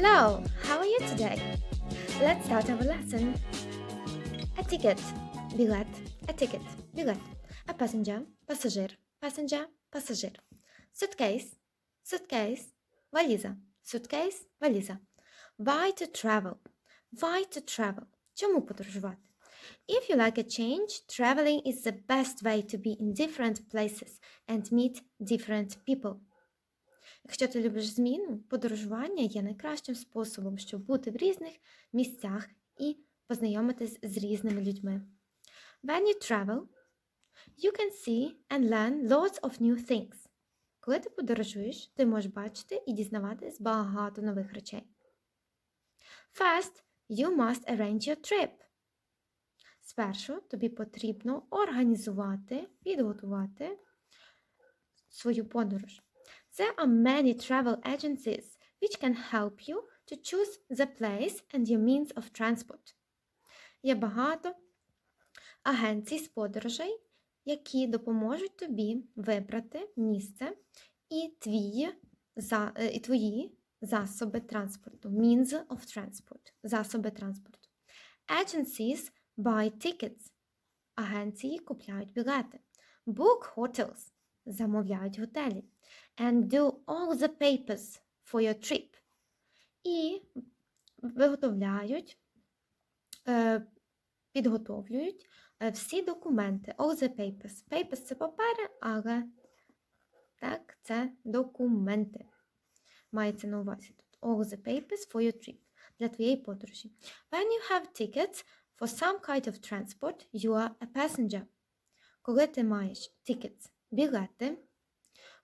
Hello, how are you today? Let's start our lesson. A ticket, білет, a ticket, білет. A passenger, пасажир, passenger, пасажир. Suitcase, suitcase, валіза, suitcase, валіза. Why to travel? Why to travel? Чому подорожувати? If you like a change, traveling is the best way to be in different places and meet different people. Якщо ти любиш зміну, подорожування є найкращим способом, щоб бути в різних місцях і познайомитись з різними людьми. When you travel, you can see and learn lots of new things. Коли ти подорожуєш, ти можеш бачити і дізнаватись багато нових речей. First, you must arrange your trip. Спершу тобі потрібно організувати, підготувати свою подорож. There are many travel agencies which can help you to choose the place and your means of transport. Є багато агенцій з подорожей, які допоможуть тобі вибрати місце і твої, за, і твої засоби транспорту. Means of transport. Засоби транспорту. Agencies buy tickets. Агенції купляють білети. Book hotels. Замовляють готелі. And do all the papers for your trip. І виготовляють, е, підготовлюють е, всі документи. All the papers. Papers – це папери, але так, це документи. Мається на увазі тут. All the papers for your trip. Для твоєї подорожі. When you have tickets for some kind of transport, you are a passenger. Коли ти маєш tickets, білети,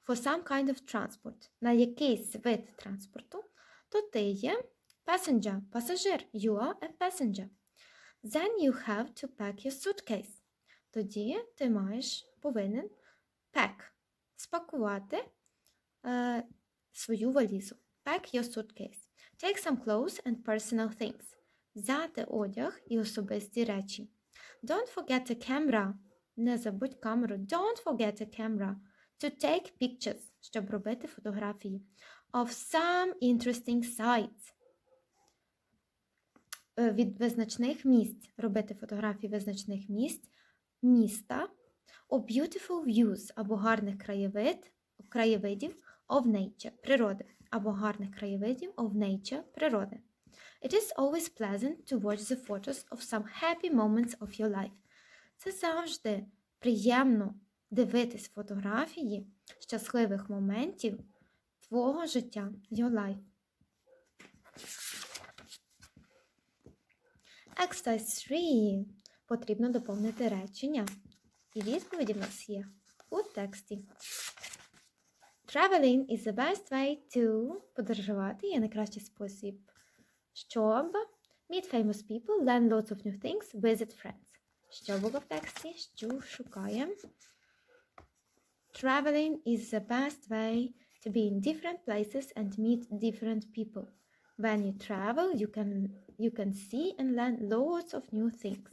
for some kind of transport, на якийсь вид транспорту, то ти є passenger, пасажир. You are a passenger. Then you have to pack your suitcase. Тоді ти маєш, повинен pack, спакувати е, свою валізу. Pack your suitcase. Take some clothes and personal things. Взяти одяг і особисті речі. Don't forget a camera. Не забудь камеру. Don't forget a camera. To take pictures, щоб робити фотографії. Of some interesting. Е, Від визначних місць. Робити фотографії визначних місць, міста. Of beautiful views або гарних краєвид, краєвидів of nature, природи. Або гарних краєвидів of nature, природи. It is always pleasant to watch the photos of some happy moments of your life. Це завжди приємно дивитись фотографії щасливих моментів твого життя, your. Exercise 3. Потрібно доповнити речення. І відповіді в нас є у тексті. Traveling is the best way to подорожувати є найкращий спосіб, щоб meet famous people, learn lots of new things, visit friends. Що було в тексті? Що шукаємо? Traveling is the best way to be in different places and meet different people. When you travel, you can you can see and learn lots of new things.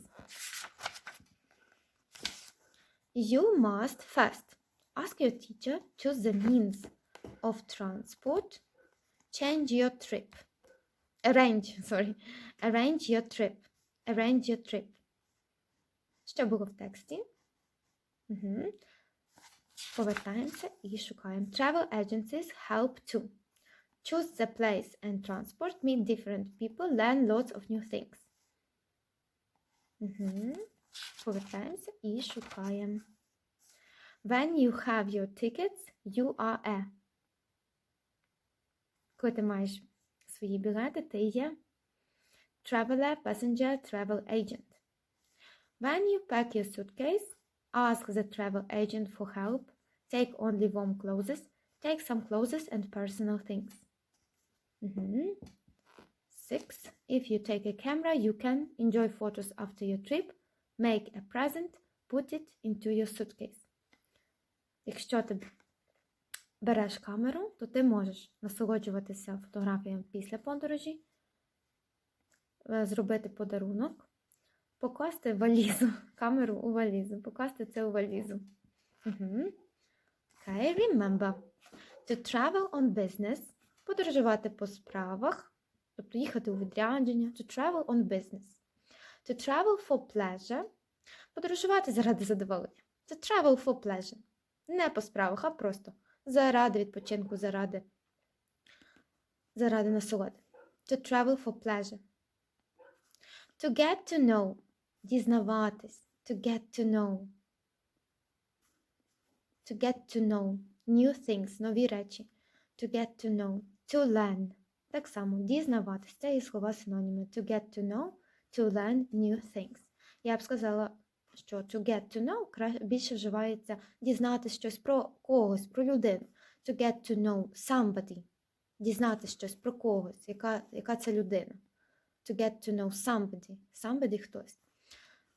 You must first ask your teacher choose the means of transport, change your trip. Arrange, sorry. Arrange your trip. Arrange your trip. Що було в тексті? Угу. Повертаємося і шукаємо. Travel agencies help to choose the place and transport, meet different people, learn lots of new things. Угу. Повертаємося і шукаємо. When you have your tickets, you are a. Коли ти маєш свої білети, ти є traveler, passenger, travel agent. When you pack your suitcase, ask the travel agent for help. Take only warm clothes. Take some clothes and personal things. Mhm. Six. If you take a camera, you can enjoy photos after your trip. Make a present. Put it into your suitcase. Якщо ти береш камеру, то ти можеш насолоджуватися фотографіями після подорожі, е, зробити подарунок, Покласти валізу, камеру у валізу, покласти це у валізу. Угу. Okay, remember. To travel on business, подорожувати по справах, тобто їхати у відрядження, to travel on business. To travel for pleasure подорожувати заради задоволення. To travel for pleasure. Не по справах, а просто заради відпочинку, заради, заради насолоди. To travel for pleasure. To get to know. Дізнаватись. To get to know. To get to know. New things. Нові речі. To get to know. To learn. Так само дізнаватись. Це і слова синоніми. To get to know. To learn new things. Я б сказала, що to get to know більше вживається дізнатись щось про когось, про людину. To get to know somebody. Дізнатись щось про когось, яка, яка це людина. To get to know somebody. Somebody хтось.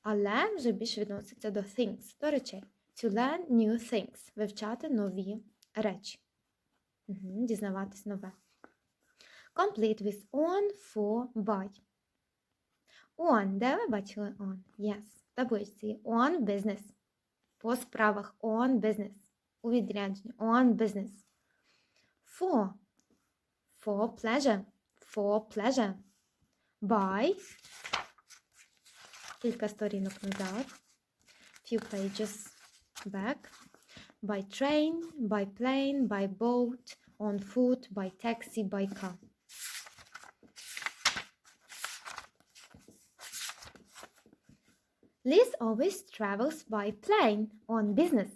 Але вже більше відноситься до things, до речей. To learn new things. Вивчати нові речі. Угу, дізнаватись нове. Complete with on, for, by. On. Де ви бачили on? Yes. В табличці. On business. По справах. On business. У відрядженні. On business. For. For pleasure. For pleasure. By. Кілька сторінок назад. Few pages back. By train, by plane, by boat, on foot, by taxi, by car. Liz always travels by plane on business.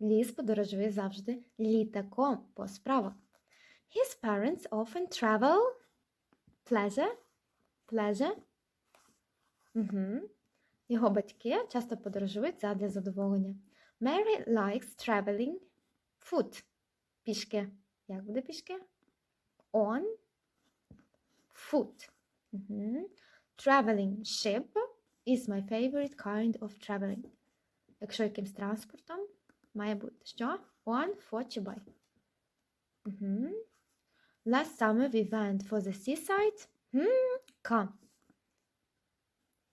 Ліз подорожує завжди літаком по справах. His parents often travel pleasure. Pleasure. Угу. Його батьки часто подорожують задля задоволення. Mary likes traveling foot. Пішки. Як буде пішки? On foot. Угу. Traveling ship is my favorite kind of traveling. Якщо якимсь транспортом, має бути що? On, чи by. Угу. Last summer we went for the seaside. Hmm, come.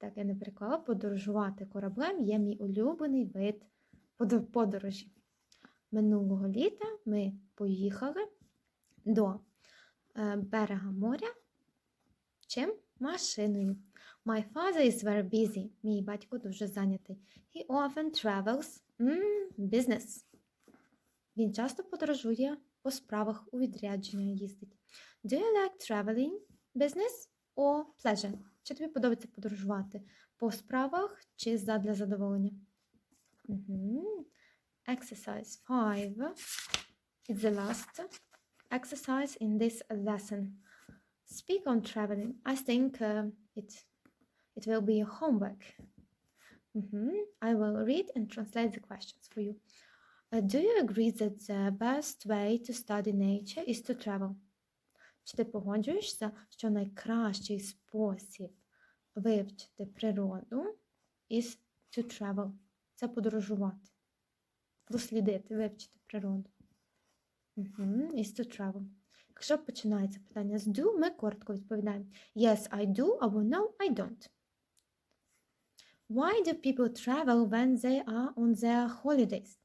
Так, я не переклала. Подорожувати кораблем є мій улюблений вид подорожі. Минулого літа ми поїхали до е, берега моря. Чим? Машиною. My father is very busy. Мій батько дуже зайнятий. He often travels mm, business. Він часто подорожує по справах у відрядження їздить. Do you like traveling business or pleasure? Чи тобі подобається подорожувати по справах чи задля задоволення? Угу. Exercise 5 is the last exercise in this lesson. Speak on traveling. I think uh, it it will be a homework. Mhm. I will read and translate the questions for you. Uh, do you agree that the best way to study nature is to travel? Чи ти погоджуєшся, що найкращий спосіб вивчити природу is to travel? Це подорожувати, дослідити, вивчити природу. Угу. Is to travel. Якщо починається питання з do, ми коротко відповідаємо Yes, I do або No, I don't. Why do people travel when they are on their holidays?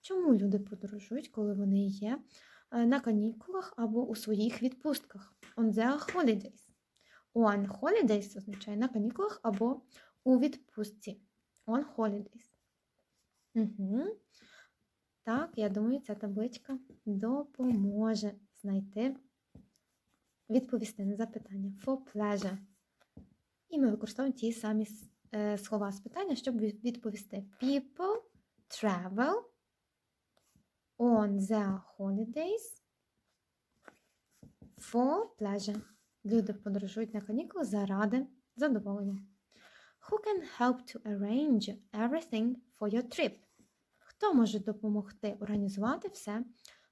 Чому люди подорожують, коли вони є на канікулах або у своїх відпустках? On their holidays. On holidays означає на канікулах або у відпустці. On holidays. Угу. Так, я думаю, ця табличка допоможе знайти, відповісти на запитання. For pleasure. І ми використовуємо ті самі е, слова з питання, щоб відповісти. People travel on their holidays for pleasure. Люди подорожують на канікули заради задоволення. Who can help to arrange everything for your trip? Хто може допомогти організувати все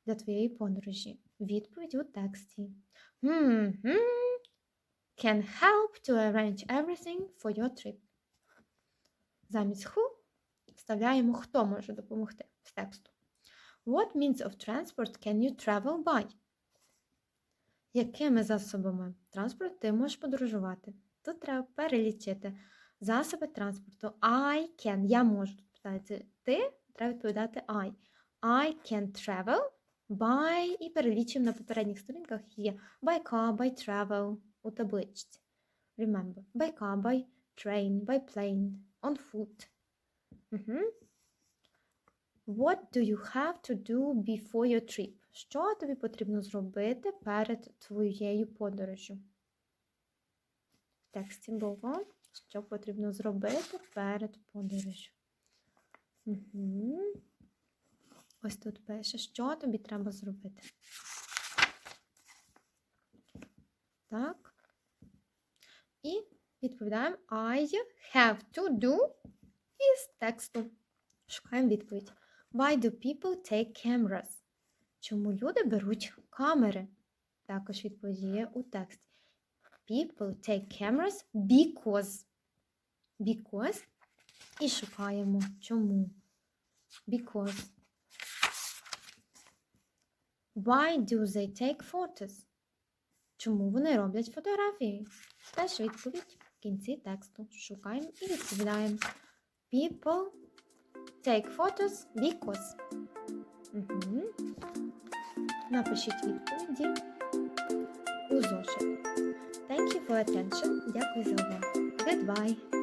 для твоєї подорожі? Відповідь у тексті. Hmm, hmm, can help to arrange everything for your trip. Замість who вставляємо, хто може допомогти з тексту. What means of transport can you travel by? Якими засобами транспорту ти можеш подорожувати? Тут треба перелічити засоби транспорту. I can. Я можу. Тут питається ти, треба відповідати I. I can travel By і перелічуємо на попередніх сторінках є by car, by travel у табличці. Remember, by car, by train, by plane, on foot. Угу. What do you have to do before your trip? Що тобі потрібно зробити перед твоєю подорожю? В тексті було, що потрібно зробити перед подорожю. Угу. Ось тут пише, що тобі треба зробити. Так. І відповідаємо I have to do із тексту. Шукаємо відповідь. Why do people take cameras? Чому люди беруть камери? Також відповідь є у тексті. People take cameras because. Because. І шукаємо чому. Because. Why do they take photos? Чому вони роблять фотографії? Теж відповідь в кінці тексту. Шукаємо і відповідаємо. People take photos because. Угу. Напишіть відповіді у зошит. Thank you for attention. Дякую за увагу. Goodbye.